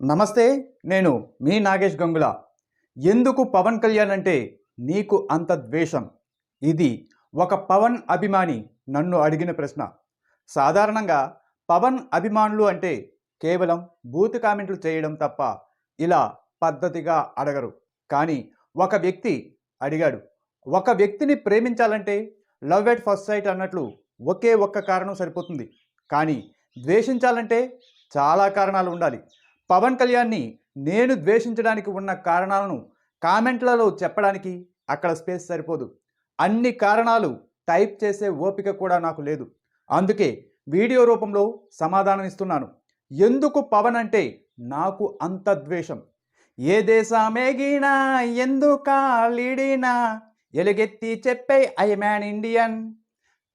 నమస్తే నేను మీ నాగేష్ గంగుల. ఎందుకు పవన్ కళ్యాణ్ అంటే నీకు అంత ద్వేషం? ఇది ఒక పవన్ అభిమాని నన్ను అడిగిన ప్రశ్న. సాధారణంగా పవన్ అభిమానులు అంటే కేవలం బూత్ కామెంట్లు చేయడం తప్ప ఇలా పద్ధతిగా అడగరు. కానీ ఒక వ్యక్తి అడిగాడు ఒక వ్యక్తిని ప్రేమించాలంటే లవ్ ఎట్ ఫస్ట్ సైట్ అన్నట్లు ఒకే ఒక్క కారణం సరిపోతుంది. కానీ ద్వేషించాలంటే చాలా కారణాలు ఉండాలి. పవన్ కళ్యాణ్ని నేను ద్వేషించడానికి ఉన్న కారణాలను కామెంట్లలో చెప్పడానికి అక్కడ స్పేస్ సరిపోదు. అన్ని కారణాలు టైప్ చేసే ఓపిక కూడా నాకు లేదు. అందుకే వీడియో రూపంలో సమాధానం ఇస్తున్నాను. ఎందుకు పవన్ అంటే నాకు అంత ద్వేషం. ఏ దేశమేగినా ఎందుకాలిడినా ఎలుగెత్తి చెప్పే I man Indian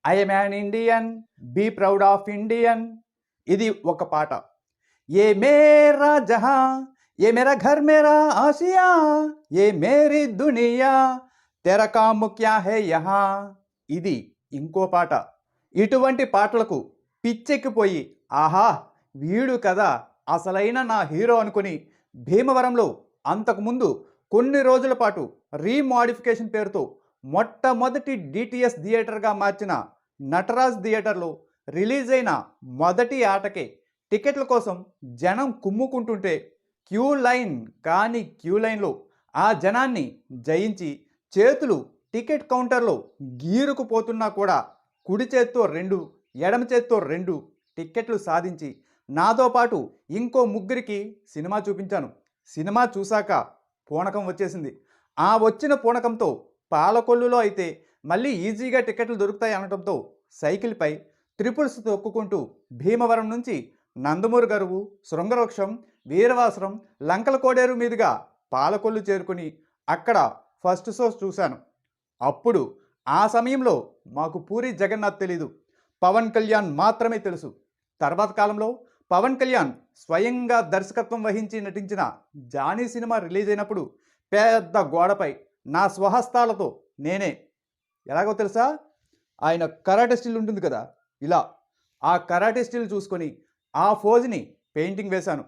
I man Indian be proud of Indian ఇది ఒక పాట. ये मेरा जहां ये मेरा घर मेरा आसिया ये मेरी దునియా తెర కాము క్యా హే యహా ఇది ఇంకో పాట ఇటువంటి పాటలకు పిచ్చెక్కిపోయి ఆహా వీడు కదా అసలైన నా హీరో అనుకుని భీమవరంలో అంతకుముందు కొన్ని రోజుల పాటు రీమాడిఫికేషన్ పేరుతో మొట్టమొదటి డిటిఎస్ థియేటర్గా మార్చిన నటరాజ్ థియేటర్లో రిలీజ్ అయిన మొదటి ఆటకే టికెట్ల కోసం జనం కుమ్ముకుంటుంటే క్యూ లైన్ కానీ క్యూ లైన్లో ఆ జనాన్ని జయించి చేతులు టికెట్ కౌంటర్లో గీరుకుపోతున్నా కూడా కుడి చేత్తో రెండు ఎడమ చేత్తో రెండు టిక్కెట్లు సాధించి నాతో పాటు ఇంకో ముగ్గురికి సినిమా చూపించాను. సినిమా చూశాక పూనకం వచ్చేసింది. ఆ వచ్చిన పూనకంతో పాలకొల్లులో అయితే మళ్ళీ ఈజీగా టికెట్లు దొరుకుతాయి అనడంతో సైకిల్పై త్రిపుల్స్ తొక్కుకుంటూ భీమవరం నుంచి నందమూరు గరువు శృంగవృక్షం వీరవాసరం లంకల కోడేరు మీదుగా పాలకొల్లు చేరుకుని అక్కడ ఫస్ట్ షో చూశాను. అప్పుడు ఆ సమయంలో మాకు పూరి జగన్నాథ్ తెలీదు. పవన్ కళ్యాణ్ మాత్రమే తెలుసు. తర్వాత కాలంలో పవన్ కళ్యాణ్ స్వయంగా దర్శకత్వం వహించి నటించిన జానీ సినిమా రిలీజ్ అయినప్పుడు పెద్ద గోడపై నా స్వహస్తాలతో నేనే. ఎలాగో తెలుసా? ఆయన కరాటే స్టిల్ ఉంటుంది కదా? ఇలా. ఆ కరాటే స్టిల్ చూసుకొని ఆ ఫోజ్ని పెయింటింగ్ వేశాను.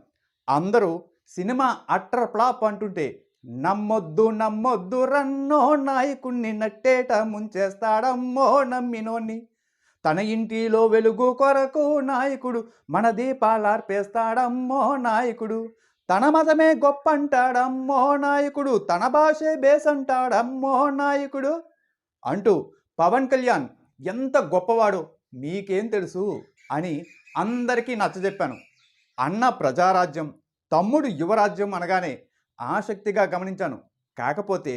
అందరూ సినిమా అట్టర్ ఫ్లాప్ అంటుంటే నమ్మొద్దు నమ్మొద్దు రన్నో నాయకుణ్ణి నట్టేట ముంచేస్తాడమ్మో నమ్మినోన్ని. తన ఇంటిలో వెలుగు కొరకు నాయకుడు మన దీపాలార్పేస్తాడమ్మో నాయకుడు. తన మతమే గొప్ప అంటాడమ్మో నాయకుడు. తన భాషే బేస్ అంటాడమ్మో నాయకుడు. అంటూ పవన్ కళ్యాణ్ ఎంత గొప్పవాడు మీకేం తెలుసు? అని అందరికీ నచ్చజెప్పాను. అన్న ప్రజారాజ్యం తమ్ముడు యువరాజ్యం అనగానే ఆసక్తిగా గమనించాను. కాకపోతే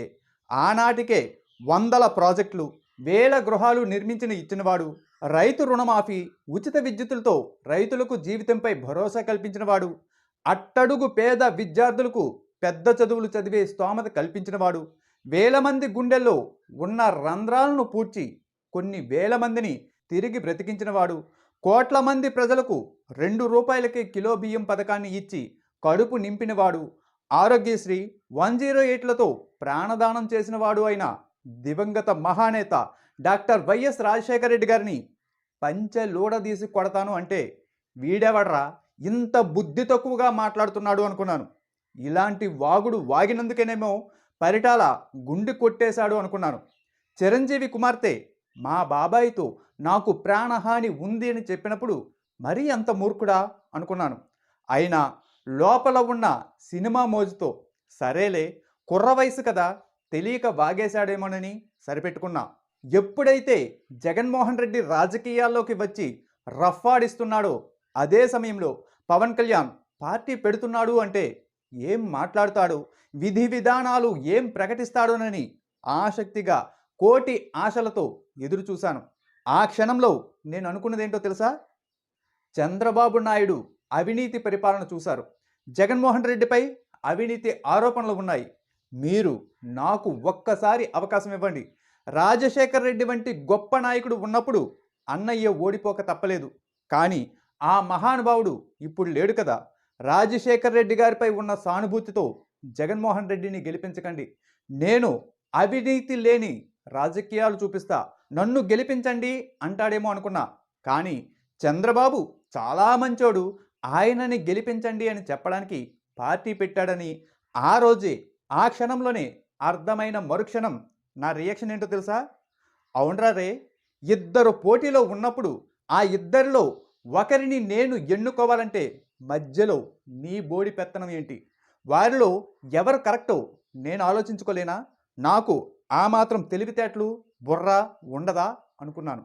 ఆనాటికే వందల ప్రాజెక్టులు వేల గృహాలు నిర్మించిన ఇచ్చినవాడు రైతు రుణమాఫీ ఉచిత విద్యుత్తులతో రైతులకు జీవితంపై భరోసా కల్పించినవాడు అట్టడుగు పేద విద్యార్థులకు పెద్ద చదువులు చదివే స్తోమత కల్పించినవాడు వేల మంది గుండెల్లో ఉన్న రంధ్రాలను పూడ్చి కొన్ని వేల మందిని తిరిగి బ్రతికించినవాడు కోట్ల మంది ప్రజలకు రెండు రూపాయలకే కిలో బియ్యం పథకాన్ని ఇచ్చి కడుపు నింపినవాడు ఆరోగ్యశ్రీ వన్ జీరో ఎయిట్లతో ప్రాణదానం చేసినవాడు అయిన దివంగత మహానేత డాక్టర్ వైఎస్ రాజశేఖర రెడ్డి గారిని పంచెలూడదీసి కొడతాను అంటే వీడెవడ్రా? ఇంత బుద్ధి తక్కువగా మాట్లాడుతున్నాడు అనుకున్నాను. ఇలాంటి వాగుడు వాగినందుకేనేమో పరిటాల గుండె కొట్టేశాడు అనుకున్నాను. చిరంజీవి కుమార్తె మా బాబాయ్తో నాకు ప్రాణహాని ఉంది అని చెప్పినప్పుడు మరీ అంత మూర్ఖుడా అనుకున్నాను. అయినా లోపల ఉన్న సినిమా మోజుతో సరేలే కుర్ర వయసు కదా తెలియక వాగేశాడేమోనని సరిపెట్టుకున్నా. ఎప్పుడైతే జగన్మోహన్ రెడ్డి రాజకీయాల్లోకి వచ్చి రఫ్ఫాడిస్తున్నాడో అదే సమయంలో పవన్ కళ్యాణ్ పార్టీ పెడుతున్నాడు అంటే ఏం మాట్లాడతాడు? విధి విధానాలు ఏం ప్రకటిస్తాడోనని ఆసక్తిగా కోటి ఆశలతో ఎదురు చూశాను. ఆ క్షణంలో నేను అనుకున్నది ఏంటో తెలుసా? చంద్రబాబు నాయుడు అవినీతి పరిపాలన చూశారు. జగన్మోహన్ రెడ్డిపై అవినీతి ఆరోపణలు ఉన్నాయి. మీరు నాకు ఒక్కసారి అవకాశం ఇవ్వండి. రాజశేఖర్ రెడ్డి వంటి గొప్ప నాయకుడు ఉన్నప్పుడు అన్నయ్య ఓడిపోక తప్పలేదు. కానీ ఆ మహానుభావుడు ఇప్పుడు లేడు కదా. రాజశేఖర్ రెడ్డి గారిపై ఉన్న సానుభూతితో జగన్మోహన్ రెడ్డిని గెలిపించకండి. నేను అవినీతి లేని రాజకీయాలు చూపిస్తా. నన్ను గెలిపించండి అంటాడేమో అనుకున్నా. కానీ చంద్రబాబు చాలా మంచోడు. ఆయనని గెలిపించండి అని చెప్పడానికి పార్టీ పెట్టాడని ఆ రోజే ఆ క్షణంలోనే అర్థమైన మరుక్షణం నా రియాక్షన్ ఏంటో తెలుసా? అవునరా రే ఇద్దరు పోటీలో ఉన్నప్పుడు ఆ ఇద్దరిలో ఒకరిని నేను ఎన్నుకోవాలంటే మధ్యలో నీ బోడి పెత్తనం ఏంటి? వారిలో ఎవరు కరెక్టో నేను ఆలోచించుకోలేనా? నాకు ఆ మాత్రం తెలివితేటలు బుర్ర ఉండదా అనుకున్నాను.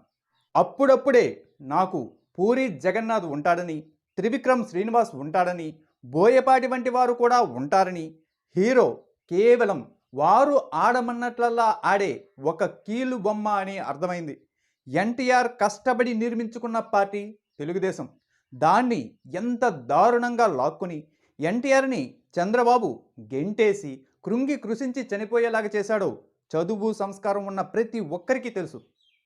అప్పుడప్పుడే నాకు పూరి జగన్నాథ్ ఉంటాడని త్రివిక్రమ్ శ్రీనివాస్ ఉంటాడని బోయపాటి వంటి వారు కూడా ఉంటారని హీరో కేవలం వారు ఆడమన్నట్లల్లా ఆడే ఒక కీలు బొమ్మ అని అర్థమైంది. ఎన్టీఆర్ కష్టపడి నిర్మించుకున్న పార్టీ తెలుగుదేశం. దాన్ని ఎంత దారుణంగా లాక్కుని ఎన్టీఆర్ని చంద్రబాబు గెంటేసి కృంగి కృషించి చనిపోయేలాగా చేశాడో చదువు సంస్కారం ఉన్న ప్రతి ఒక్కరికి తెలుసు.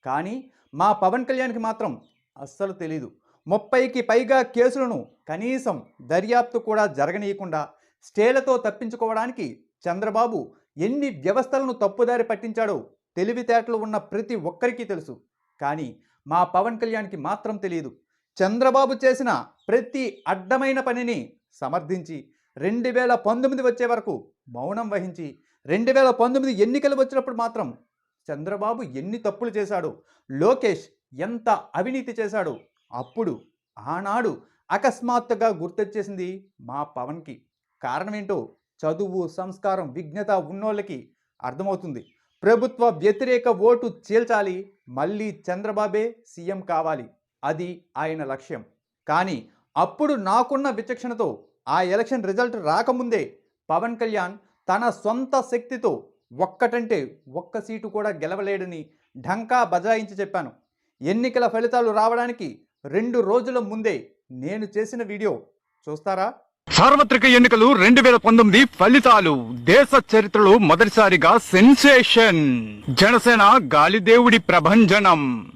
కానీ మా పవన్ కళ్యాణ్కి మాత్రం అస్సలు తెలీదు. ముప్పైకి పైగా కేసులను కనీసం దర్యాప్తు కూడా జరగనీయకుండా స్టేలతో తప్పించుకోవడానికి చంద్రబాబు ఎన్ని వ్యవస్థలను తప్పుదారి పట్టించాడో తెలివితేటలు ఉన్న ప్రతి ఒక్కరికి తెలుసు. కానీ మా పవన్ కళ్యాణ్కి మాత్రం తెలియదు చంద్రబాబు చేసిన ప్రతి అడ్డమైన పనిని సమర్థించి రెండు వేల పంతొమ్మిది వచ్చే వరకు మౌనం వహించి రెండు వేల పంతొమ్మిది ఎన్నికలు వచ్చినప్పుడు మాత్రం చంద్రబాబు ఎన్ని తప్పులు చేశాడో లోకేష్ ఎంత అవినీతి చేశాడో అప్పుడు ఆనాడు అకస్మాత్తుగా గుర్తొచ్చేసింది మా పవన్కి. కారణం ఏంటో చదువు సంస్కారం విజ్ఞత ఉన్నోళ్ళకి అర్థమవుతుంది. ప్రభుత్వ వ్యతిరేక ఓటు చీల్చాలి మళ్ళీ చంద్రబాబే సీఎం కావాలి అది ఆయన లక్ష్యం. కానీ అప్పుడు నాకున్న విచక్షణతో ఆ ఎలక్షన్ రిజల్ట్ రాకముందే పవన్ కళ్యాణ్ తన సొంత శక్తితో ఒక్కటంటే ఒక్క సీటు కూడా గెలవలేడని ఢంకా బజాయించి చెప్పాను. ఎన్నికల ఫలితాలు రావడానికి రెండు రోజుల ముందే నేను చేసిన వీడియో. చూస్తారా? సార్వత్రిక ఎన్నికలు రెండు వేల పంతొమ్మిది ఫలితాలు. దేశ చరిత్రలో మొదటిసారిగా సెన్సేషన్. జనసేన గాలిదేవుడి ప్రభంజనం.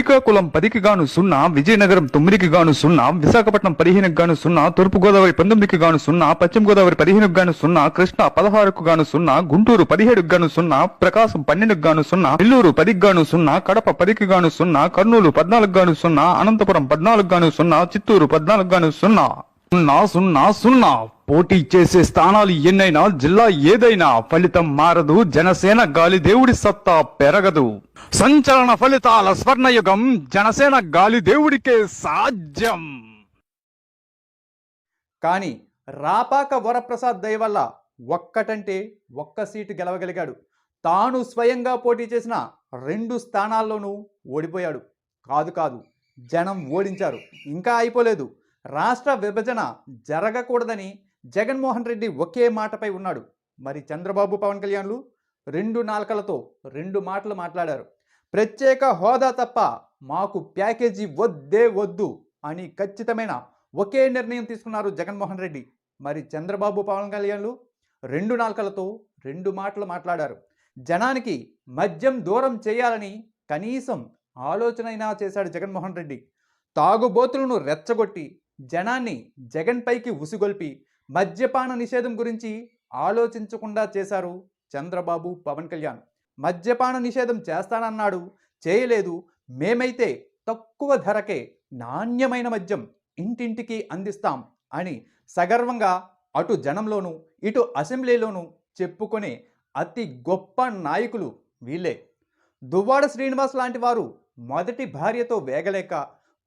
శ్రీకాకుళం పదికి గాను సున్నా విజయనగరం తొమ్మిదికి గాను సున్నా విశాఖపట్నం పదిహేనుకి గాను సున్నా తూర్పు గోదావరి పంతొమ్మిదికి గాను సున్నా పశ్చిమ గోదావరి పదిహేనుకి గాను సున్నా కృష్ణ పదహారుకు గాను సున్నా గుంటూరు పదిహేడుకు గాను సున్నా ప్రకాశం పన్నెండుకు గాను సున్నా నెల్లూరు పదికి గాను సున్నా కడప పదికి గాను సున్నా కర్నూలు పద్నాలుగు గాను సున్నా అనంతపురం పద్నాలుగు గాను సున్నా చిత్తూరు పద్నాలుగు గాను సున్నా. సున్నా సున్నా సున్నా. పోటీ చేసే స్థానాలు ఎన్నైనా జిల్లా ఏదైనా ఫలితం మారదు. జనసేన గాలిదేవుడి సత్తా పెరగదు. సంచలన ఫలితాల స్వర్ణయుగం జనసేన గాలిదేవుడికే సాధ్యం. కానీ రాపాక వరప్రసాద్ దయ వల్ల ఒక్కటంటే ఒక్క సీటు గెలవగలిగాడు. తాను స్వయంగా పోటీ చేసిన రెండు స్థానాల్లోనూ ఓడిపోయాడు. కాదు కాదు జనం ఓడించారు. ఇంకా అయిపోలేదు. రాష్ట్ర విభజన జరగకూడదని జగన్మోహన్ రెడ్డి ఒకే మాటపై ఉన్నాడు. మరి చంద్రబాబు పవన్ కళ్యాణ్లు రెండు నాలుకలతో రెండు మాటలు మాట్లాడారు. ప్రత్యేక హోదా తప్ప మాకు ప్యాకేజీ వద్దే వద్దు అని ఖచ్చితమైన ఒకే నిర్ణయం తీసుకున్నారు జగన్మోహన్ రెడ్డి. మరి చంద్రబాబు పవన్ కళ్యాణ్లు రెండు నాలుకలతో రెండు మాటలు మాట్లాడారు. జనానికి మద్యం దూరం చేయాలని కనీసం ఆలోచనైనా చేశాడు జగన్మోహన్ రెడ్డి. తాగుబోతులను రెచ్చగొట్టి జనాన్ని జగన్ పైకి ఉసిగొల్పి మద్యపాన నిషేధం గురించి ఆలోచించకుండా చేశారు చంద్రబాబు పవన్ కళ్యాణ్. మద్యపాన నిషేధం చేస్తానన్నాడు చేయలేదు. మేమైతే తక్కువ ధరకే నాణ్యమైన మద్యం ఇంటింటికి అందిస్తాం అని సగర్వంగా అటు జనంలోనూ ఇటు అసెంబ్లీలోనూ చెప్పుకునే అతి గొప్ప నాయకులు వీళ్ళే. దువ్వాడ శ్రీనివాస్ లాంటి వారు మొదటి భార్యతో వేగలేక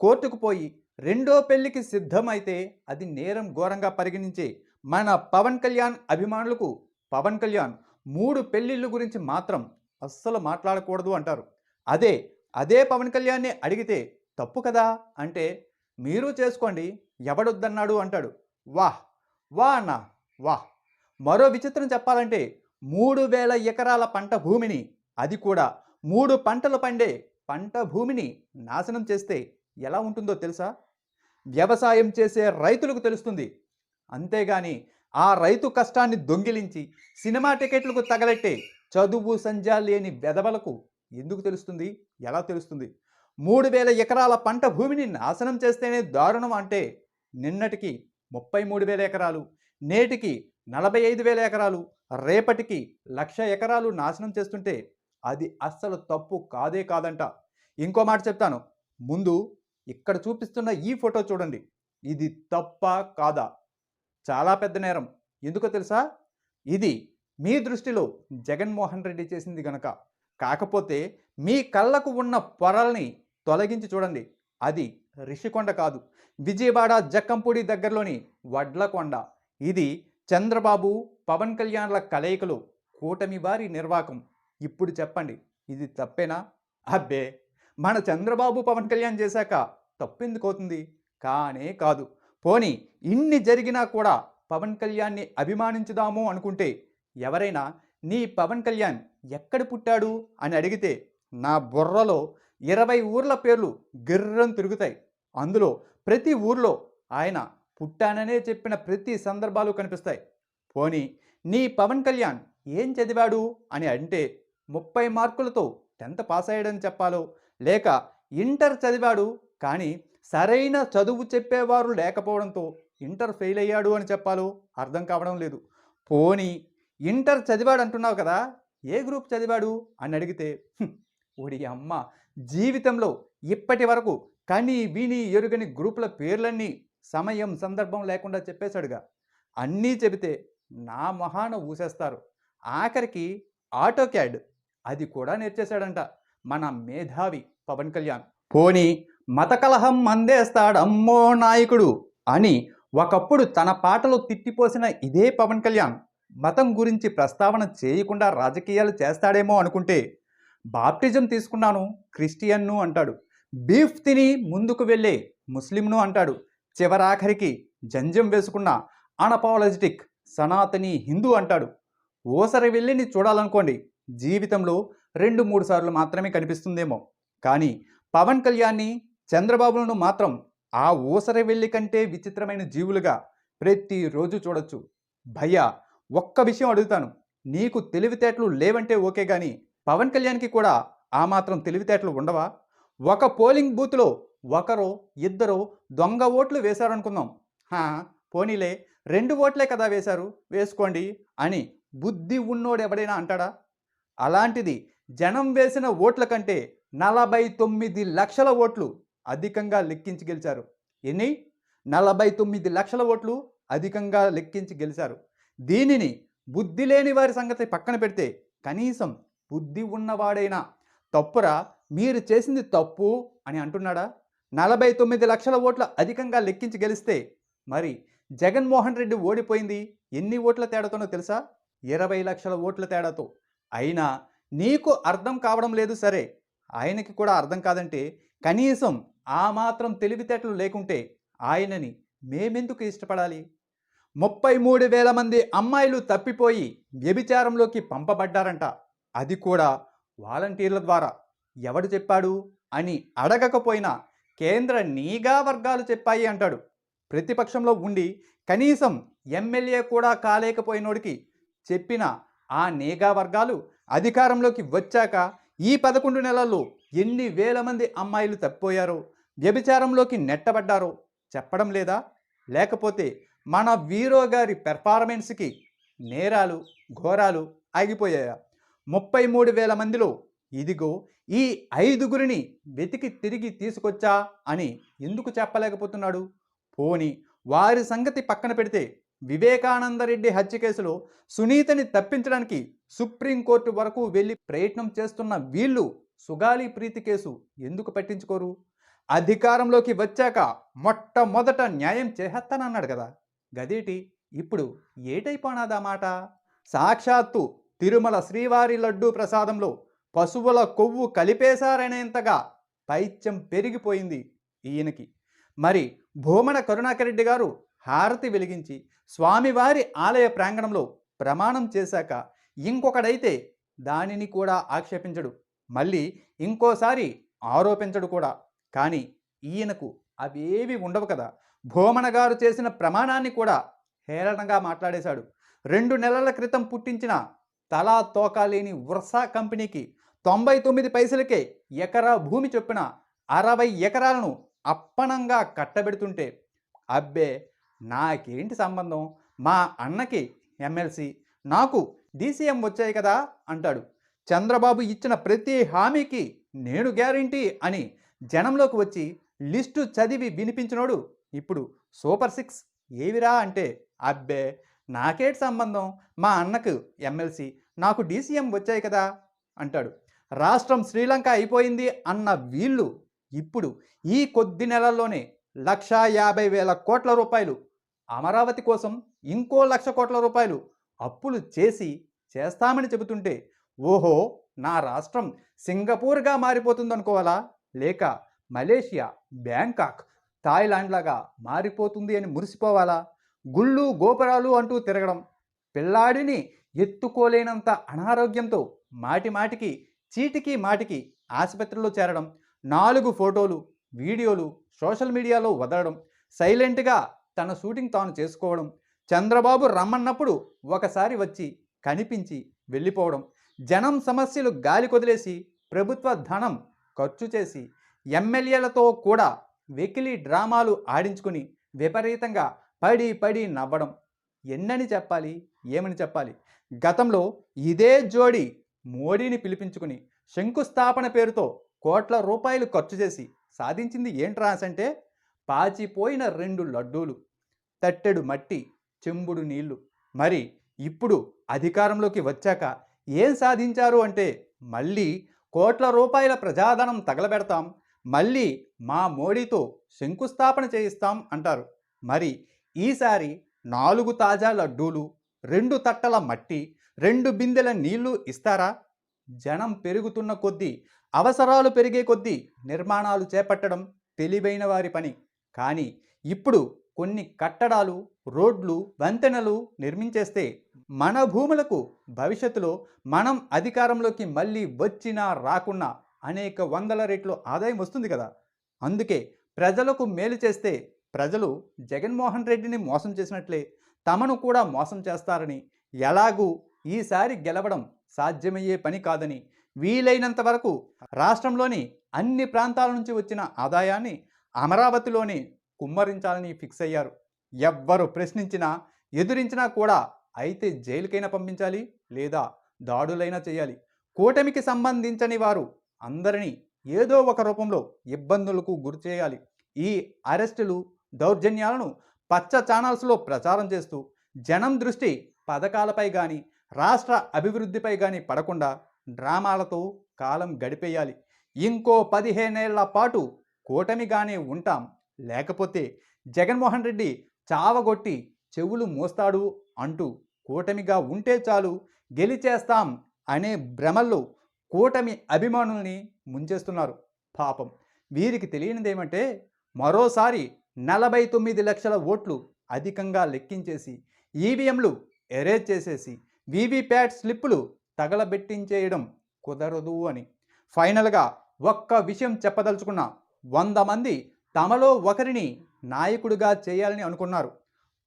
కోర్టుకు పోయి రెండో పెళ్ళికి సిద్ధమైతే అది నేరం ఘోరంగా పరిగణించే మన పవన్ కళ్యాణ్ అభిమానులకు పవన్ కళ్యాణ్ మూడు పెళ్ళిళ్ళు గురించి మాత్రం అస్సలు మాట్లాడకూడదు అంటారు. అదే అదే పవన్ కళ్యాణ్ని అడిగితే తప్పు కదా అంటే మీరు చేసుకోండి ఎవడొద్దన్నాడు? అంటాడు. వాహ్ వా అన్న వాహ్. మరో విచిత్రం చెప్పాలంటే మూడు వేల ఎకరాల పంట భూమిని అది కూడా మూడు పంటలు పండే పంట భూమిని నాశనం చేస్తే ఎలా ఉంటుందో తెలుసా? వ్యవసాయం చేసే రైతులకు తెలుస్తుంది. అంతేగాని ఆ రైతు కష్టాన్ని దొంగిలించి సినిమా టికెట్లకు తగలెట్టే చదువు సంజా లేని వెధవలకు ఎందుకు తెలుస్తుంది? ఎలా తెలుస్తుంది? మూడు వేల ఎకరాల పంట భూమిని నాశనం చేస్తేనే దారుణం అంటే నిన్నటికి ముప్పై మూడు వేల ఎకరాలు నేటికి నలభై ఐదు వేల ఎకరాలు రేపటికి లక్ష ఎకరాలు నాశనం చేస్తుంటే అది అస్సలు తప్పు కాదే కాదంట. ఇంకో మాట చెప్తాను. ముందు ఇక్కడ చూపిస్తున్న ఈ ఫోటో చూడండి. ఇది తప్ప కాదా? చాలా పెద్ద నేరం. ఎందుకో తెలుసా? ఇది మీ దృష్టిలో జగన్మోహన్ రెడ్డి చేసింది గనక. కాకపోతే మీ కళ్ళకు ఉన్న పొరల్ని తొలగించి చూడండి. అది రిషికొండ కాదు. విజయవాడ జక్కంపూడి దగ్గరలోని వడ్లకొండ. ఇది చంద్రబాబు పవన్ కళ్యాణ్ల కలయికలు కూటమి వారి నిర్వాకం. ఇప్పుడు చెప్పండి. ఇది తప్పేనా? అబ్బే! మన చంద్రబాబు పవన్ కళ్యాణ్ చేశాక తప్పెందుకు అవుతుంది? కానే కాదు. పోని ఇన్ని జరిగినా కూడా పవన్ కళ్యాణ్ని అభిమానించుదాము అనుకుంటే ఎవరైనా నీ పవన్ కళ్యాణ్ ఎక్కడ పుట్టాడు అని అడిగితే నా బుర్రలో ఇరవై ఊర్ల పేర్లు గిర్రం తిరుగుతాయి. అందులో ప్రతి ఊర్లో ఆయన పుట్టాననే చెప్పిన ప్రతి సందర్భాలు కనిపిస్తాయి. పోని నీ పవన్ కళ్యాణ్ ఏం చదివాడు అని అంటే ముప్పై మార్కులతో టెన్త్ పాస్ అయ్యాడని చెప్పాలో లేక ఇంటర్ చదివాడు కానీ సరైన చదువు చెప్పేవారు లేకపోవడంతో ఇంటర్ ఫెయిల్ అయ్యాడు అని చెప్పాలో అర్థం కావడం లేదు. పోని ఇంటర్ చదివాడు అంటున్నావు కదా ఏ గ్రూప్ చదివాడు? అని అడిగితే ఒడి ఓడి అమ్మ జీవితంలో ఇప్పటి వరకు కని విని ఎరుగని గ్రూపుల పేర్లన్నీ సమయం సందర్భం లేకుండా చెప్పేశాడుగా. అన్నీ చెబితే నా మొహాన ఊసేస్తారు. ఆఖరికి ఆటో క్యాడ్ అది కూడా నేర్చేశాడంట మన మేధావి. పవన్ కళ్యాణ్. పోని మత కలహం మందేస్తాడమ్మో నాయకుడు అని ఒకప్పుడు తన పాటలో తిట్టిపోసిన ఇదే పవన్ కళ్యాణ్ మతం గురించి ప్రస్తావన చేయకుండా రాజకీయాలు చేస్తాడేమో అనుకుంటే బాప్టిజం తీసుకున్నాను క్రిస్టియన్ను అంటాడు. బీఫ్ తిని ముందుకు వెళ్ళే ముస్లింను అంటాడు. చివరాఖరికి జంజం వేసుకున్న అనపాలజిటిక్ సనాతని హిందూ అంటాడు. ఓసరి వెళ్ళిని చూడాలనుకోండి జీవితంలో రెండు మూడు సార్లు మాత్రమే కనిపిస్తుందేమో. కానీ పవన్ కళ్యాణ్ని చంద్రబాబులను మాత్రం ఆ ఊసరి వెళ్ళి కంటే విచిత్రమైన జీవులుగా ప్రతిరోజు చూడొచ్చు. భయ్యా ఒక్క విషయం అడుగుతాను. నీకు తెలివితేటలు లేవంటే ఓకే కానీ పవన్ కళ్యాణ్కి కూడా ఆ మాత్రం తెలివితేటలు ఉండవా? ఒక పోలింగ్ బూత్లో ఒకరో ఇద్దరు దొంగ ఓట్లు వేశారనుకుందాం. హా పోనీలే రెండు ఓట్లే కదా వేశారు. వేసుకోండి అని బుద్ధి ఉన్నోడు ఎవడైనా అంటాడా? అలాంటిది జనం వేసిన ఓట్ల కంటే నలభై తొమ్మిది లక్షల ఓట్లు అధికంగా లెక్కించి గెలిచారు. ఎన్ని? నలభై తొమ్మిది లక్షల ఓట్లు అధికంగా లెక్కించి గెలిచారు. దీనిని బుద్ధి లేని వారి సంగతి పక్కన పెడితే కనీసం బుద్ధి ఉన్నవాడైనా తప్పురా? మీరు చేసింది తప్పు అని అంటున్నాడా? నలభై తొమ్మిది లక్షల ఓట్లు అధికంగా లెక్కించి గెలిస్తే మరి జగన్మోహన్ రెడ్డి ఓడిపోయింది ఎన్ని ఓట్ల తేడాతోనో తెలుసా? ఇరవై లక్షల ఓట్ల తేడాతో. అయినా నీకు అర్థం కావడం లేదు సరే. ఆయనకి కూడా అర్థం కాదంటే కనీసం ఆ మాత్రం తెలివితేటలు లేకుంటే ఆయనని మేమెందుకు ఇష్టపడాలి? ముప్పై మూడు వేల మంది అమ్మాయిలు తప్పిపోయి వ్యభిచారంలోకి పంపబడ్డారంట. అది కూడా వాలంటీర్ల ద్వారా. ఎవడు చెప్పాడు? అని అడగకపోయినా కేంద్ర నీగా వర్గాలు చెప్పాయి అంటాడు. ప్రతిపక్షంలో ఉండి కనీసం ఎమ్మెల్యే కూడా కాలేకపోయినోడికి చెప్పిన ఆ నేగా వర్గాలు అధికారంలోకి వచ్చాక ఈ పదకొండు నెలల్లో ఎన్ని వేల మంది అమ్మాయిలు తప్పిపోయారో వ్యభిచారంలోకి నెట్టబడ్డారో చెప్పడం లేదా? లేకపోతే మన వీరో గారి పెర్ఫార్మెన్స్కి నేరాలు ఘోరాలు ఆగిపోయాయా? ముప్పై మూడు వేల మందిలో ఇదిగో ఈ ఐదుగురిని వెతికి తిరిగి తీసుకొచ్చా అని ఎందుకు చెప్పలేకపోతున్నాడు? పోని వారి సంగతి పక్కన పెడితే వివేకానందరెడ్డి హత్య కేసులో సునీతని తప్పించడానికి సుప్రీంకోర్టు వరకు వెళ్ళి ప్రయత్నం చేస్తున్న వీళ్ళు సుగాలి ప్రీతి కేసు ఎందుకు పట్టించుకోరు? అధికారంలోకి వచ్చాక మొట్టమొదట న్యాయం చేసేస్తానన్నాడు కదా. గదేటి? ఇప్పుడు ఏటైపోనాదా మాట? సాక్షాత్తు తిరుమల శ్రీవారి లడ్డూ ప్రసాదంలో పశువుల కొవ్వు కలిపేశారనేంతగా పైత్యం పెరిగిపోయింది ఈయనకి. మరి భూమన కరుణాకరెడ్డి గారు హారతి వెలిగించి స్వామివారి ఆలయ ప్రాంగణంలో ప్రమాణం చేశాక ఇంకొకడైతే దానిని కూడా ఆక్షేపించడు. మళ్ళీ ఇంకోసారి ఆరోపించడు కూడా. కానీ ఈయనకు అవేవి ఉండవు కదా. భోమన గారు చేసిన ప్రమాణాన్ని కూడా హేళనగా మాట్లాడేశాడు. రెండు నెలల క్రితం పుట్టించిన తలా తోకా లేని వర్షా కంపెనీకి తొంభై తొమ్మిది పైసలకే ఎకరా భూమి చొప్పున అరవై ఎకరాలను అప్పనంగా కట్టబెడుతుంటే అబ్బే నాకేంటి సంబంధం? మా అన్నకి ఎమ్మెల్సీ నాకు డీసీఎం వచ్చాయి కదా అంటాడు. చంద్రబాబు ఇచ్చిన ప్రతి హామీకి నేను గ్యారంటీ అని జనంలోకి వచ్చి లిస్టు చదివి వినిపించినోడు ఇప్పుడు సూపర్ సిక్స్ ఏవిరా అంటే అబ్బే నాకేటి సంబంధం? మా అన్నకు ఎమ్మెల్సీ నాకు డీసీఎం వచ్చాయి కదా అంటాడు. రాష్ట్రం శ్రీలంక అయిపోయింది అన్న వీళ్ళు ఇప్పుడు ఈ కొద్ది నెలల్లోనే లక్షా యాభై వేల కోట్ల రూపాయలు అమరావతి కోసం ఇంకో లక్ష కోట్ల రూపాయలు అప్పులు చేసి చేస్తామని చెబుతుంటే ఓహో నా రాష్ట్రం సింగపూర్గా మారిపోతుందనుకోవాలా? లేక మలేషియా బ్యాంకాక్ థాయిలాండ్ లాగా మారిపోతుంది అని మురిసిపోవాలా? గుళ్ళు గోపురాలు అంటూ తిరగడం పిల్లాడిని ఎత్తుకోలేనంత అనారోగ్యంతో మాటి మాటికి చీటికి మాటికి ఆసుపత్రిలో చేరడం నాలుగు ఫోటోలు వీడియోలు సోషల్ మీడియాలో వదలడం సైలెంట్గా తన షూటింగ్ తాను చేసుకోవడం చంద్రబాబు రమ్మన్నప్పుడు ఒకసారి వచ్చి కనిపించి వెళ్ళిపోవడం జనం సమస్యలు గాలి కొదిలేసి ప్రభుత్వ ధనం ఖర్చు చేసి ఎమ్మెల్యేలతో కూడా వెకిలి డ్రామాలు ఆడించుకుని విపరీతంగా పడి పడి నవ్వడం. ఎన్నని చెప్పాలి ఏమని చెప్పాలి? గతంలో ఇదే జోడి మోడీని పిలిపించుకుని శంకుస్థాపన పేరుతో కోట్ల రూపాయలు ఖర్చు చేసి సాధించింది ఏంటి రాసంటే పాచిపోయిన రెండు లడ్డూలు తట్టెడు మట్టి చెంబుడు నీళ్ళు. మరి ఇప్పుడు అధికారంలోకి వచ్చాక ఏం సాధించారు అంటే మళ్ళీ కోట్ల రూపాయల ప్రజాధనం తగలబెడతాం మళ్ళీ మా మోడీతో శంకుస్థాపన చేయిస్తాం అంటారు. మరి ఈసారి నాలుగు తాజా లడ్డూలు రెండు తట్టల మట్టి రెండు బిందెల నీళ్ళు ఇస్తారా? జనం పెరుగుతున్న కొద్దీ అవసరాలు పెరిగే కొద్దీ నిర్మాణాలు చేపట్టడం తెలివైన వారి పని. కానీ ఇప్పుడు కొన్ని కట్టడాలు రోడ్లు వంతెనలు నిర్మించేస్తే మన భూములకు భవిష్యత్తులో మనం అధికారంలోకి మళ్ళీ వచ్చినా రాకున్నా అనేక వందల రెట్లు ఆదాయం వస్తుంది కదా. అందుకే ప్రజలకు మేలు చేస్తే ప్రజలు జగన్మోహన్ రెడ్డిని మోసం చేసినట్లే తమను కూడా మోసం చేస్తారని ఎలాగూ ఈసారి గెలవడం సాధ్యమయ్యే పని కాదని వీలైనంత వరకు రాష్ట్రంలోని అన్ని ప్రాంతాల నుంచి వచ్చిన ఆదాయాన్ని అమరావతిలోని కుమ్మరించాలని ఫిక్స్ అయ్యారు. ఎవ్వరు ప్రశ్నించినా ఎదురించినా కూడా అయితే జైలుకైనా పంపించాలి లేదా దాడులైనా చేయాలి. కూటమికి సంబంధించని వారు అందరినీ ఏదో ఒక రూపంలో ఇబ్బందులకు గురి చేయాలి. ఈ అరెస్టులు దౌర్జన్యాలను పచ్చ ఛానల్స్లో ప్రచారం చేస్తూ జనం దృష్టి పథకాలపై కానీ రాష్ట్ర అభివృద్ధిపై కానీ పడకుండా డ్రామాలతో కాలం గడిపేయాలి. ఇంకో పదిహేనేళ్ళ పాటు కూటమిగానే ఉంటాం. లేకపోతే జగన్మోహన్ రెడ్డి చావగొట్టి చెవులు మోస్తాడు అంటూ కూటమిగా ఉంటే చాలు గెలిచేస్తాం అనే భ్రమల్లో కూటమి అభిమానుల్ని ముంచేస్తున్నారు పాపం. వీరికి తెలియనిదేమంటే మరోసారి నలభై తొమ్మిది లక్షల ఓట్లు అధికంగా లెక్కించేసి ఈవీఎంలు ఎరేజ్ చేసేసి వీవీప్యాట్ స్లిప్పులు తగలబెట్టించేయడం కుదరదు అని. ఫైనల్గా ఒక్క విషయం చెప్పదలుచుకున్న వంద మంది తమలో ఒకరిని నాయకుడిగా చేయాలని అనుకున్నారు.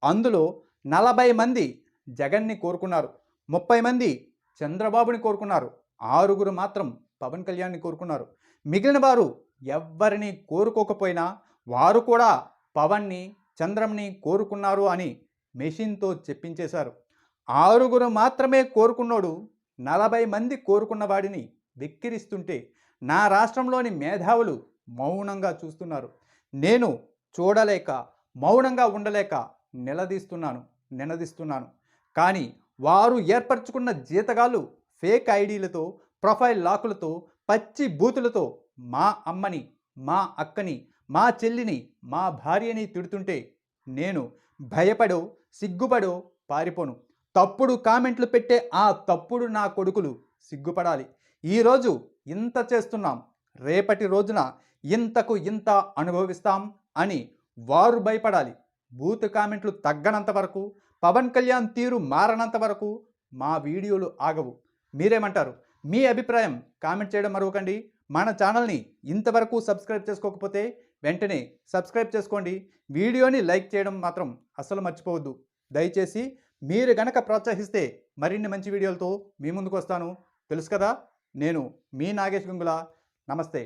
అందులో నలభై మంది జగన్ని కోరుకున్నారు. ముప్పై మంది చంద్రబాబుని కోరుకున్నారు. ఆరుగురు మాత్రం పవన్ కళ్యాణ్ని కోరుకున్నారు. మిగిలిన వారు ఎవ్వరిని కోరుకోకపోయినా వారు కూడా పవన్ని చంద్రంని కోరుకున్నారు అని మెషిన్తో చెప్పించేశారు. ఆరుగురు మాత్రమే కోరుకున్నోడు నలభై మంది కోరుకున్న వాడిని వెక్కిరిస్తుంటే నా రాష్ట్రంలోని మేధావులు మౌనంగా చూస్తున్నారు. నేను చూడలేక మౌనంగా ఉండలేక నిలదీస్తున్నాను నినదిస్తున్నాను. కానీ వారు ఏర్పరచుకున్న జీతగాళ్ళు ఫేక్ ఐడీలతో ప్రొఫైల్ లాకులతో పచ్చి బూతులతో మా అమ్మని మా అక్కని మా చెల్లిని మా భార్యని తిడుతుంటే నేను భయపడో సిగ్గుపడో పారిపోను. తప్పుడు కామెంట్లు పెట్టే ఆ తప్పుడు నా కొడుకులు సిగ్గుపడాలి. ఈరోజు ఇంత చేస్తున్నాం. రేపటి రోజున ఇంతకు ఇంత అనుభవిస్తాం అని వారు భయపడాలి. బూత్ కామెంట్లు తగ్గనంత వరకు పవన్ కళ్యాణ్ తీరు మారనంత వరకు మా వీడియోలు ఆగవు. మీరేమంటారు? మీ అభిప్రాయం కామెంట్ చేయడం మరవకండి. మన ఛానల్ని ఇంతవరకు సబ్స్క్రైబ్ చేసుకోకపోతే వెంటనే సబ్స్క్రైబ్ చేసుకోండి. వీడియోని లైక్ చేయడం మాత్రం అసలు మర్చిపోవద్దు. దయచేసి మీరు గనక ప్రోత్సహిస్తే మరిన్ని మంచి వీడియోలతో మీ ముందుకు వస్తాను తెలుసు కదా నేను మీ నాగేష్ గంగుల. నమస్తే.